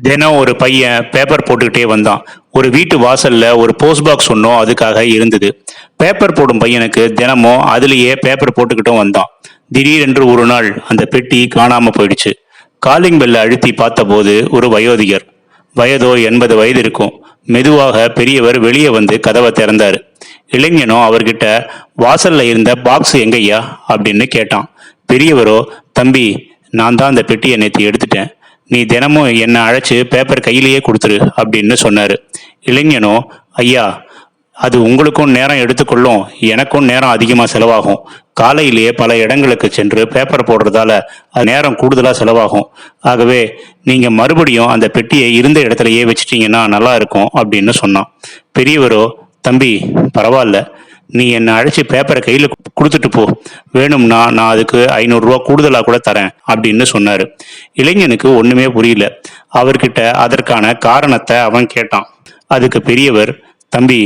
தினம் ஒரு பையன் பேப்பர் போட்டுக்கிட்டே வந்தான். ஒரு வீட்டு வாசல்ல ஒரு போஸ்ட் பாக்ஸ் ஒன்றும் அதுக்காக இருந்தது. பேப்பர் போடும் பையனுக்கு தினமும் அதுலேயே பேப்பர் போட்டுக்கிட்டும் வந்தான். திடீரென்று ஒரு நாள் அந்த பெட்டி காணாம போயிடுச்சு. காலிங் பெல்ல அழுத்தி பார்த்தபோது ஒரு வயோதிகர். வயதோ எண்பது வயது இருக்கும். மெதுவாக பெரியவர் வெளியே வந்து கதவை திறந்தாரு. இளைஞனும் அவர்கிட்ட வாசல்ல இருந்த பாக்ஸ் எங்கய்யா? அப்படின்னு கேட்டான். பெரியவரோ தம்பி நான் தான் அந்த பெட்டியை நேற்று எடுத்துட்டேன். நீ தினமும் என்னை அழைச்சி பேப்பர் கையிலேயே கொடுத்துரு அப்படின்னு சொன்னார். இளைஞனோ ஐயா அது உங்களுக்கும் நேரம் எடுத்துக்கொள்ளும். எனக்கும் நேரம் அதிகமாக செலவாகும். காலையிலேயே பல இடங்களுக்கு சென்று பேப்பர் போடுறதால அது நேரம் கூடுதலாக செலவாகும். ஆகவே நீங்கள் மறுபடியும் அந்த பெட்டியை இருந்த இடத்துலையே வச்சிட்டிங்கன்னா நல்லா இருக்கும் அப்படின்னு சொன்னான். பெரியவரோ தம்பி பரவாயில்ல. நீ என்னை அழைச்சி பேப்பரை கையில் கொடுத்துட்டு போ. வேணும்னா நான் அதுக்கு ஐநூறுரூவா கூடுதலாக கூட தரேன் அப்படின்னு சொன்னார். இளைஞனுக்கு ஒன்றுமே புரியல. அவர்கிட்ட அதற்கான காரணத்தை அவன் கேட்டான். அதுக்கு பெரியவர் தம்பி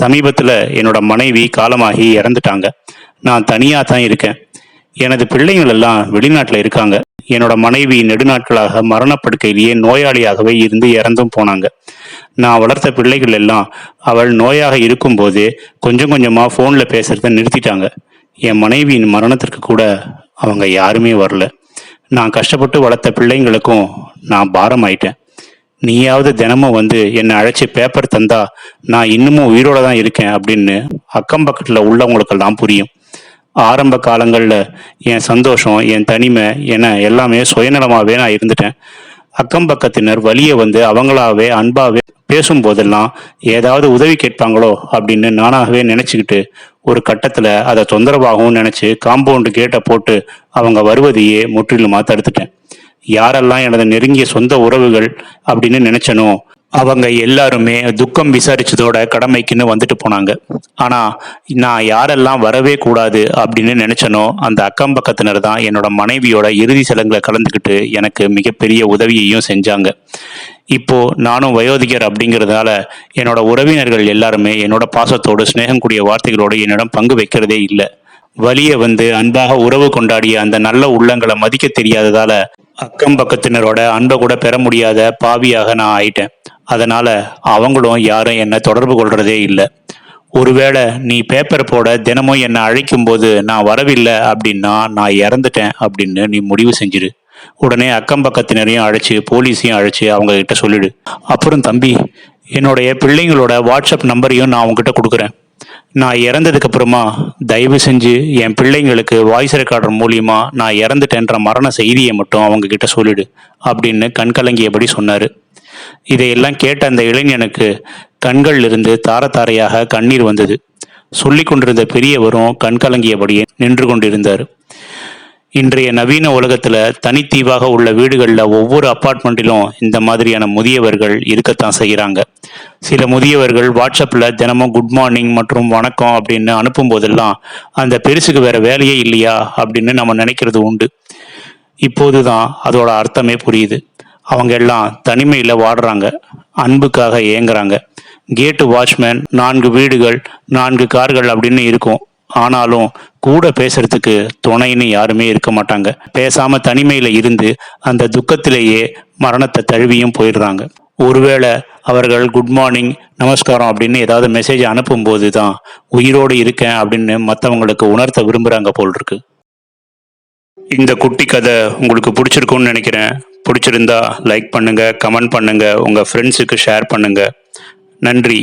சமீபத்தில் என்னோட மனைவி காலமாகி இறந்துட்டாங்க. நான் தனியாக தான் இருக்கேன். எனது பிள்ளைங்கள் எல்லாம் வெளிநாட்டில் இருக்காங்க. என்னோட மனைவி நெடுநாட்களாக மரணப்படுக்கையிலேயே நோயாளியாகவே இருந்து இறந்தும் போனாங்க. நான் வளர்த்த பிள்ளைகள் எல்லாம் அவள் நோயாக இருக்கும்போது கொஞ்சம் கொஞ்சமாக ஃபோனில் பேசுறத நிறுத்திட்டாங்க. என் மனைவியின் மரணத்திற்கு கூட அவங்க யாருமே வரல. நான் கஷ்டப்பட்டு வளர்த்த பிள்ளைங்களுக்கும் நான் பாரம் ஆயிட்டேன் நீயாவது தினமும் வந்து என்னை அழைச்சி பேப்பர் தந்தா நான் இன்னமும் உயிரோட தான் இருக்கேன் அப்படின்னு அக்கம் பக்கத்தில் உள்ளவங்களுக்கெல்லாம் புரியும். ஆரம்ப காலங்களில் என் சந்தோஷம் என் தனிமை என எல்லாமே சுயநலமாகவே நான் இருந்துட்டேன். அக்கம் பக்கத்தினர் வழியை வந்து அவங்களாவே அன்பாவே பேசும்போதெல்லாம் ஏதாவது உதவி கேட்பாங்களோ அப்படின்னு நானாகவே நினச்சிக்கிட்டு ஒரு கட்டத்தில் அதை தொந்தரவாகவும் நினச்சி காம்பவுண்டு கேட்டை போட்டு அவங்க வருவதையே முற்றிலுமாக தடுத்துட்டேன். யாரெல்லாம் எனது நெருங்கிய சொந்த உறவுகள் அப்படின்னு நினைச்சனோ அவங்க எல்லாருமே துக்கம் விசாரிச்சதோட கடமைக்குன்னு வந்துட்டு போனாங்க. ஆனா நான் யாரெல்லாம் வரவே கூடாது அப்படின்னு நினைச்சனோ அந்த அக்கம் பக்கத்தினர் தான் என்னோட மனைவியோட இறுதி சடங்குல கலந்துக்கிட்டு எனக்கு மிகப்பெரிய உதவியையும் செஞ்சாங்க. இப்போ நானும் வயோதிகர் அப்படிங்கிறதுனால என்னோட உறவினர்கள் எல்லாருமே என்னோட பாசத்தோடு சிநேகம் கூடிய வார்த்தைகளோடு என்னிடம் பங்கு வைக்கிறதே இல்லை. வழியை வந்து அன்பாக உறவு கொண்டாடிய அந்த நல்ல உள்ளங்களை மதிக்க தெரியாததால அக்கம் பக்கத்தினரோட அன்பை கூட பெற முடியாத பாவியாக நான் ஆயிட்டேன். அதனால அவங்களும் யாரும் என்னை தொடர்பு கொள்றதே இல்லை. ஒருவேளை நீ பேப்பர் போட தினமும் என்னை அழைக்கும் போது நான் வரவில்லை அப்படின்னா நான் இறந்துட்டேன் அப்படின்னு நீ முடிவு செஞ்சிரு. உடனே அக்கம் பக்கத்தினரையும் அழைச்சு போலீஸையும் அழைச்சி அவங்க கிட்ட சொல்லிடு. அப்புறம் தம்பி என்னுடைய பிள்ளைங்களோட வாட்ஸ்அப் நம்பரையும் நான் உங்ககிட்ட கொடுக்குறேன். நான் இறந்ததுக்கு அப்புறமா தயவு செஞ்சு என் பிள்ளைங்களுக்கு வாய்ஸ் ரெக்கார்டர் மூலியமா நான் இறந்துட்டேன்ற மரண செய்தியை மட்டும் அவங்க கிட்ட சொல்லிடு அப்படின்னு கண்கலங்கியபடி சொன்னாரு. இதையெல்லாம் கேட்ட அந்த இளைஞனுக்கு கண்கள் இருந்து தார தாரையாக கண்ணீர் வந்தது. சொல்லி கொண்டிருந்த பெரியவரும் கண்கலங்கியபடியே நின்று கொண்டிருந்தார். இன்றைய நவீன உலகத்தில் தனித்தீவாக உள்ள வீடுகளில் ஒவ்வொரு அப்பார்ட்மெண்ட்டிலும் இந்த மாதிரியான முதியவர்கள் இருக்கத்தான் செய்கிறாங்க சில முதியவர்கள் வாட்ஸ்அப்பில் தினமும் குட் மார்னிங் மற்றும் வணக்கம் அப்படின்னு அனுப்பும் போதெல்லாம் அந்த பெருசுக்கு வேற வேலையே இல்லையா அப்படின்னு நம்ம நினைக்கிறது உண்டு. இப்போது தான் அதோட அர்த்தமே புரியுது. அவங்க எல்லாம் தனிமையில் வாடுறாங்க. அன்புக்காக ஏங்குறாங்க. கேட்டு வாட்ச்மேன் நான்கு வீடுகள் நான்கு கார்கள் அப்படின்னு இருக்கும். ஆனாலும் கூட பேசுறதுக்கு துணைன்னு யாருமே இருக்க மாட்டாங்க. பேசாம தனிமையில இருந்து அந்த துக்கத்திலேயே மரணத்தை தழுவியும் போயிடுறாங்க. ஒருவேளை அவர்கள் குட் மார்னிங் நமஸ்காரம் அப்படின்னு ஏதாவது மெசேஜ் அனுப்பும்போது தான் உயிரோடு இருக்கேன் அப்படின்னு மற்றவங்களுக்கு உணர்த்த விரும்புகிறாங்க போல் இருக்கு இந்த குட்டி கதை உங்களுக்கு பிடிச்சிருக்கும்னு நினைக்கிறேன். பிடிச்சிருந்தா லைக் பண்ணுங்கள் கமெண்ட் பண்ணுங்கள் உங்கள் ஃப்ரெண்ட்ஸுக்கு ஷேர் பண்ணுங்கள் நன்றி.